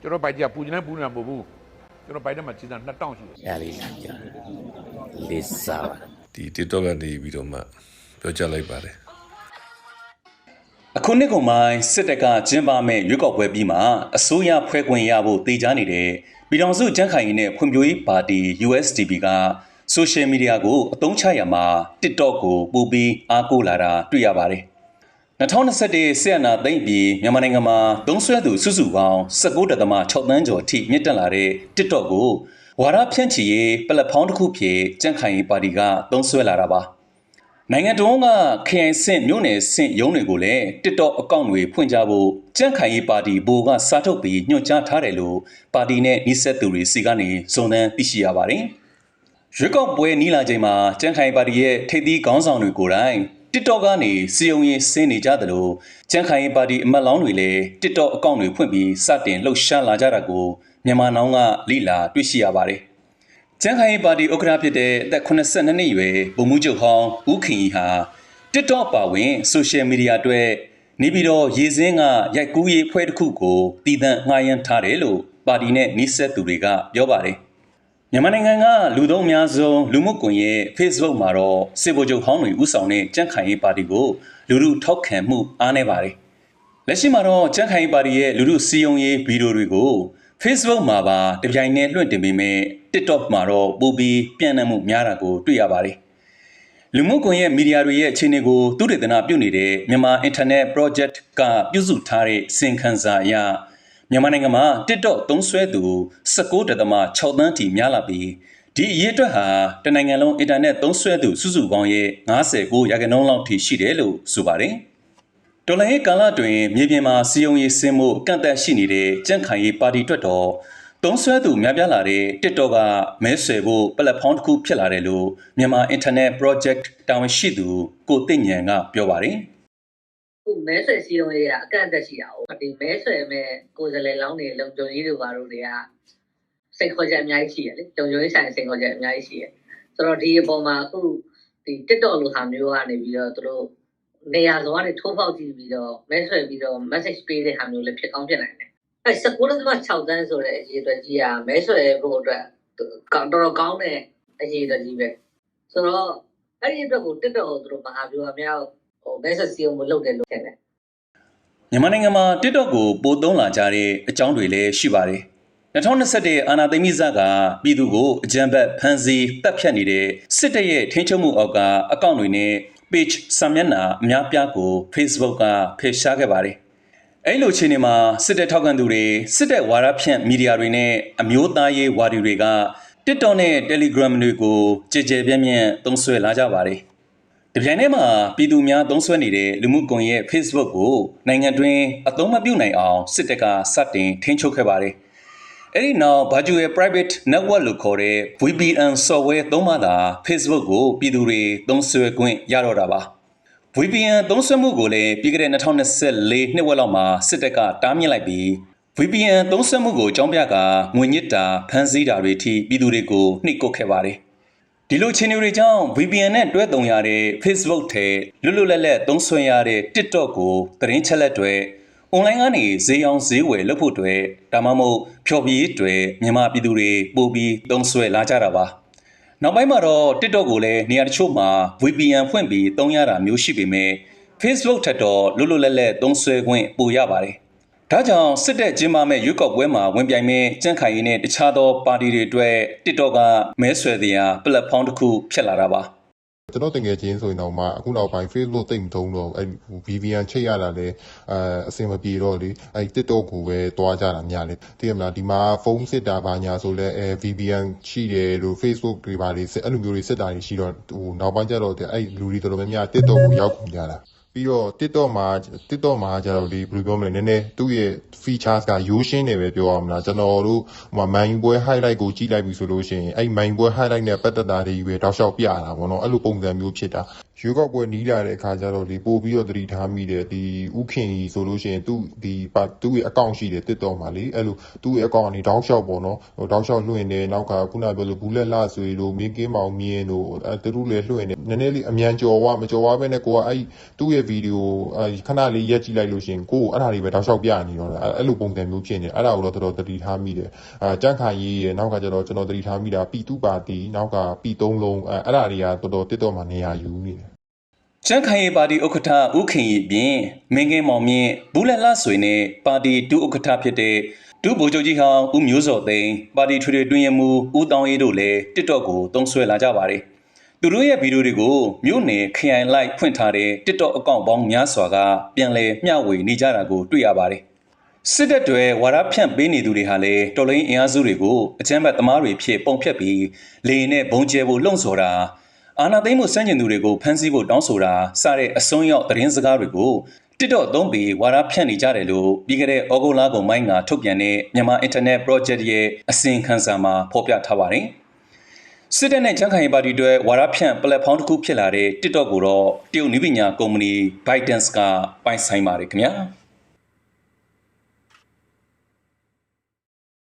ကျွန်တော်ဘိုက်ကြီးကပူနေပူနေတာမဟုတ်ဘူးကျွန်တော်ဘိုက်ထဲမှာကြီးတာ2000ရှိတယ်ရလေးလာပြောလေးစားပါဒီ TikTok ကနေပြီးတော့မှပြောကြလိုက်ပါတယ်အခုနှစ်ကုန်ပိုင်းစစ်တပ်ကကျင်းပမဲ့ရွေးကောက်ပွဲပြီးမှအစိုးရဖွဲ့ခွင့်ရဖို့တေချာနေတဲ့ပြည်ထောင်စုကြမ်းခိုင်ရေးနဲ့ဖွံ့ဖြိုးရေးပါတီ USDP ကဆိုရှယ်မီဒီယာကိုအသုံးချရမှာ TikTok ကိုပို့ပြီးအားကိုးလာတာတွေ့ရပါတယ်။ 2021ဆီယနာသိမ့်ပြီးမြန်မာနိုင်ငံမှာသုံးစွဲသူစုစုပေါင်း19.6သန်းကျော်အထိမြင့်တက်လာတဲ့ TikTok ကိုဝါရဖြန့်ချီရေးပလက်ဖောင်းတစ်ခုဖြစ်ကြန့်ခိုင်ရေးပါတီကသုံးစွဲလာတာပါ။နိုင်ငံတော်ကခရိုင်ဆင့်မြို့နယ်ဆင့်ရုံးတွေကိုလည်း TikTok အကောင့်တွေဖွင့်ကြဖို့ကြန့်ခိုင်ရေးပါတီဘိုကစားထုတ်ပြီးညွှန်ကြားထားတယ်လို့ပါတီနဲ့နှိစက်သူတွေစီကနေစုံစမ်းသိရှိရပါတယ်။ရွေးကောက်ပွဲနီးလာချိန်မှာကြန့်ခိုင်ပါတီရဲ့ထိပ်သီးခေါင်းဆောင်တွေကိုယ်တိုင် TikTok ကနေစီယုံရေးဆင်းနေကြသလိုကြန့်ခိုင်ရေးပါတီအမတ်လောင်းတွေလည်း TikTok အကောင့်တွေဖွင့်ပြီးစတင်လှုပ်ရှားလာကြတာကိုမြန်မာနောင်ကလိလာတွေ့ရှိရပါတယ်။ကျန်းခိုင်ရေးပါတီဥက္ကဋ္ဌဖြစ်တဲ့အသက်82နှစ်အရွယ်ဗိုလ်မှူးချုပ်ဟောင်းဦးခင်ကြီးဟာ TikTok ပါဝင်ဆိုရှယ်မီဒီယာအတွက်နေပြည်တော်ရေစင်းကရိုက်ကူးရေးဖွဲ့တစ်ခုကိုတည်တံ့ငှားရမ်းထားတယ်လို့ပါတီနဲ့နှိစက်သူတွေကပြောပါတယ်။ မြန်မာနိုင်ငံကလူသုံးအများဆုံးလူမှုကွန်ရက် Facebook မှာတော့စေဗိုလ်ချုပ်ဟောင်းတွေဥဆောင်တဲ့ကြန့်ခိုင်ရေးပါတီကိုလူလူထောက်ခံမှုအားနည်းပါတယ်။လက်ရှိမှာတော့ကြန့်ခိုင်ပါတီရဲ့လူမှုစီယုံရေးဗီဒီယိုတွေကို Facebook မှာပါတပြိုင်နက်လွှင့်တင်ပေမဲ့ TikTok မှာတော့ပိုပြီးပြန့်နှံ့မှုများတာကိုတွေ့ရပါတယ်။လူမှုကွန်ရက်မီဒီယာတွေရဲ့အခြေအနေကိုသူတေသနပြုနေတဲ့မြန်မာ Internet Project ကပြုစုထားတဲ့စင်ခန်းစာအရ မြန်မာနိုင်ငံမှာ TikTok သုံးစွဲသူ19.6သန်းထိများလာပြီးဒီအရေးအတွက်ဟာတနိုင်ငံလုံးအင်တာနက်သုံးစွဲသူစုစုပေါင်းရဲ့59ရာခိုင်နှုန်းလောက်ထိရှိတယ်လို့ဆိုပါတယ်။တော်လိုင်းရေးကာလတွင်မြေပြင်မှာစီယုံရေးဆင်းမှုကန့်သက်ရှိနေတဲ့ကြန့်ခိုင်ရေးပါတီအတွက်တော့သုံးစွဲသူများပြားလာတဲ့ TikTok ကမဲဆွယ်ဖို့ပလက်ဖောင်းတစ်ခုဖြစ်လာတယ်လို့မြန်မာ Internet Project တာဝန်ရှိသူကိုသိဉ္ဉဏ်ကပြောပါတယ် ခုမဲဆွယ်စည်းရုံးရေးကအကန့်အသတ်ရှိတာ哦ဒီမဲဆွယ်မဲ့ကိုယ်စားလှယ်လောင်းတွေလုံခြုံရေးတွေဘာလို့တွေကစိတ်ခေါ်ချက်အများကြီးရှိရလေလုံခြုံရေးဆိုင်စိတ်ခေါ်ချက်အများကြီးရှိရဆိုတော့ဒီအပေါ်မှာအခုဒီ TikTok လိုဟာမျိုးကနေပြီးတော့သူတို့နေရာစုံကနေထိုးဖောက်ကြည့်ပြီးတော့မဲဆွယ်ပြီးတော့ message ပေးတဲ့ဟာမျိုးလည်းဖြစ်ကောင်းဖြစ်နိုင်တယ်အဲ19.6တန်းဆိုတဲ့အရေးအတွက်ကြီးကမဲဆွယ်ဖို့အတွက်ကောင်းတော်တော်ကောင်းတဲ့အရေးအတွက်ကြီးပဲဆိုတော့အဲ့ဒီအတွက်ကို TikTok ကိုသူတို့မဟာဗျူဟာများ ဟို message စီယုံမလုပ်တယ်လို့ထင်တယ်မြန်မာနိုင်ငံမှာ TikTok ကိုပိုသုံးလာကြတဲ့အကြောင်းတွေလည်းရှိပါတယ်2021အာနာသိမိဇကပြည်သူကိုအကြံဘက်ဖန်စီတပ်ဖြတ်နေတဲ့စစ်တပ်ရဲ့ထိန်းချုပ်မှုအောက်ကအကောင့်တွေနဲ့ page စာမျက်နှာအများပြားကို Facebook ကဖယ်ရှားခဲ့ပါတယ်။အဲ့လိုအခြေအနေမှာစစ်တပ်ထောက်ခံသူတွေစစ်တပ်ဝါဒဖြန့်မီဒီယာတွေနဲ့အမျိုးသားရေးဝါဒီတွေက TikTok နဲ့ Telegram တွေကိုကြည်ကြဲပြန့်ပြန့်သုံးစွဲလာကြပါတယ်။ဒီ ပြိုင်ထဲမှာပြည်သူများသုံးစွဲနေတဲ့လူမှုကွန်ရက် Facebook ကိုနိုင်ငံတွင်းအသုံးမပြုနိုင်အောင်စစ်တပ်ကစတင်ထိန်းချုပ်ခဲ့ပါတယ်။အဲ့ဒီနောက် Virtual Private Network လို့ခေါ်တဲ့ VPN software သုံးမှသာ Facebook ကိုပြည်သူတွေသုံးစွဲခွင့်ရတော့တာပါ။ VPN သုံးစွဲမှုကိုလည်းပြီးခဲ့တဲ့2024နှစ်ဝက်လောက်မှာစစ်တပ်ကတားမြစ်လိုက်ပြီး VPN သုံးစွဲမှုကိုအကြောင်းပြကာငွေညစ်တာဖမ်းဆီးတာတွေအထိပြည်သူတွေကိုနှိပ်ကွပ်ခဲ့ပါတယ်။ ဒီလိုချင်းတွေကြောင့် VPN နဲ့တွဲသုံးရတဲ့ Facebook ထဲလွတ်လွတ်လပ်လပ်သုံးစွဲရတဲ့ TikTok ကိုသတင်းချက်လက်တွေ online ကနေဈေးအောင်ဈေးဝယ်လုပ်ဖို့တွေဒါမှမဟုတ်ဖြော်ပြရေးတွေမြန်မာပြည်သူတွေပို့ပြီးသုံးစွဲလာကြတာပါ။နောက်ပိုင်းမှာတော့ TikTok ကိုလည်းနေရာတချို့မှာ VPN ဖွင့်ပြီးသုံးရတာမျိုးရှိပေမဲ့ Facebook ထက်တော့လွတ်လွတ်လပ်လပ်သုံးစွဲခွင့်ပိုရပါတယ်။ ဒါကြောင့်စစ်တပ်ကျင်းပမဲ့ရွေးကောက်ပွဲမှာဝင်ပြိုင်မဲ့ကြန့်ခိုင်ရေးနဲ့တခြားသောပါတီတွေအတွက် TikTok ကမဲဆွယ်စရာပလက်ဖောင်းတစ်ခုဖြစ်လာတာပါ။ကျွန်တော်တကယ်ချင်းဆိုရင်တော့မှအခုနောက်ပိုင်း Facebook တိတ်မသုံးတော့အဲ VPN ချိတ်ရတာလဲအဲအဆင်မပြေတော့လေအဲ TikTok ကိုပဲတွားကြတာများလေသိရမလားဒီမှာဖုန်းစစ်တာပါညာဆိုလဲအဲ VPN ရှိတယ်လို့ Facebook တွေပါလေအဲ့လိုမျိုးတွေစစ်တာတွေရှိတော့ဟိုနောက်ပိုင်းကျတော့အဲလူတွေတော်တော်များများ TikTok ကိုရောက်ကုန်ကြတာ ပြီးတော့ TikTok မှာ TikTok မှာကျတော့ဒီဘယ်လိုပြောမလဲနည်းနည်းသူ့ရဲ့ features ကရိုးရှင်းတယ်ပဲပြောရမလားကျွန်တော်တို့ဟိုမှာ main ပွဲ highlight ကိုကြည့်လိုက်ပြီဆိုလို့ရှိရင်အဲ့ main ပွဲ highlight နဲ့ပတ်သက်တာတွေပဲတောက်လျှောက်ပြတာပေါ့နော်အဲ့လိုပုံစံမျိုးဖြစ်တာ ရွေးကောက်ပွဲနီးလာတဲ့အခါကျတော့လေပို့ပြီးတော့သတိထားမိတယ်ဒီဥခင်ကြီးဆိုလို့ရှိရင်သူ့ဒီပါသူ့ရဲ့အကောင့်ရှိတယ်တစ်တော်မှာလေအဲ့လိုသူ့ရဲ့အကောင့်ကနေတောက်လျှောက်ပေါ့နော်ဟိုတောက်လျှောက်လွှင့်နေနောက်ကခုနပြောလို့ဘူးလက်လှဆွေတို့မင်းကင်းမောင်မြင်းတို့အဲသူတို့လည်းလွှင့်နေနည်းနည်းလေးအမြန်ကြော်ဝမကြော်ဝပဲနဲ့ကိုကအဲ့သူ့ရဲ့ဗီဒီယိုအဲခဏလေးရက်ကြည့်လိုက်လို့ရှိရင်ကိုကအဲ့ဒါတွေပဲတောက်လျှောက်ပြနေတော့အဲ့လိုပုံစံမျိုးဖြစ်နေအဲ့ဒါကိုတော့တော်တော်သတိထားမိတယ်အဲကြန့်ခိုင်ရေးရဲ့နောက်ကကျတော့ကျွန်တော်သတိထားမိတာပီတူပါတီနောက်ကပီသုံးလုံးအဲအဲ့ဒါတွေကတော်တော်တစ်တော်မှာနေရာယူနေတယ် ကျန်းခိုင်ရေးပါတီဥက္ကဋ္ဌဦးခင်ရီပြင် မင်းကင်းမောင်မြင့်ဘူးလက်လှဆွေနဲ့ပါတီဒုဥက္ကဋ္ဌဖြစ်တဲ့ဒုဗိုလ်ချုပ်ကြီးဟောင်းဦးမျိုးစောသိန်းပါတီထွေထွေတွင်ရမှုဦးတောင်းရေးတို့လည်း TikTok ကိုသုံးဆွဲလာကြပါတယ်သူတို့ရဲ့ဗီဒီယိုတွေကိုမြို့နယ်ခရိုင်လိုက်ဖွင့်ထားတဲ့ TikTok အကောင့်ပေါင်းများစွာကပြန်လည်မျှဝေနေကြတာကိုတွေ့ရပါတယ်စစ်တပ်တွေဝါရဖြန့်ပေးနေသူတွေဟာလည်းတော်လိုင်းအင်အားစုတွေကိုအကြမ်းဖက်သမားတွေဖြစ်ပုံဖြတ်ပြီးလေရင်နဲ့ဘုံကျဲဖို့လှုံ့ဆော်တာ အာဏာသိမ်းမှုစန့်ကျင်သူတွေကိုဖမ်းဆီးဖို့တောင်းဆိုတာစတဲ့အစွန်းရောက်သတင်းစကားတွေကိုတစ်တော့သုံးပြီးဝါဒဖြန့်နေကြတယ်လို့ပြီးခဲ့တဲ့ဩဂုတ်လကုန်ပိုင်းကထုတ်ပြန်တဲ့မြန်မာ Internet Project ရဲ့အစီရင်ခံစာမှာဖော်ပြထားပါတယ်။စစ်တပ်နဲ့ချမ်းခိုင်ရေးပါတီတွေဝါဒဖြန့် platform တစ်ခုဖြစ်လာတဲ့ TikTok ကိုတော့တရုတ်နည်းပညာကုမ္ပဏီ ByteDance ကပိုင်ဆိုင်ပါတယ်ခင်ဗျာ။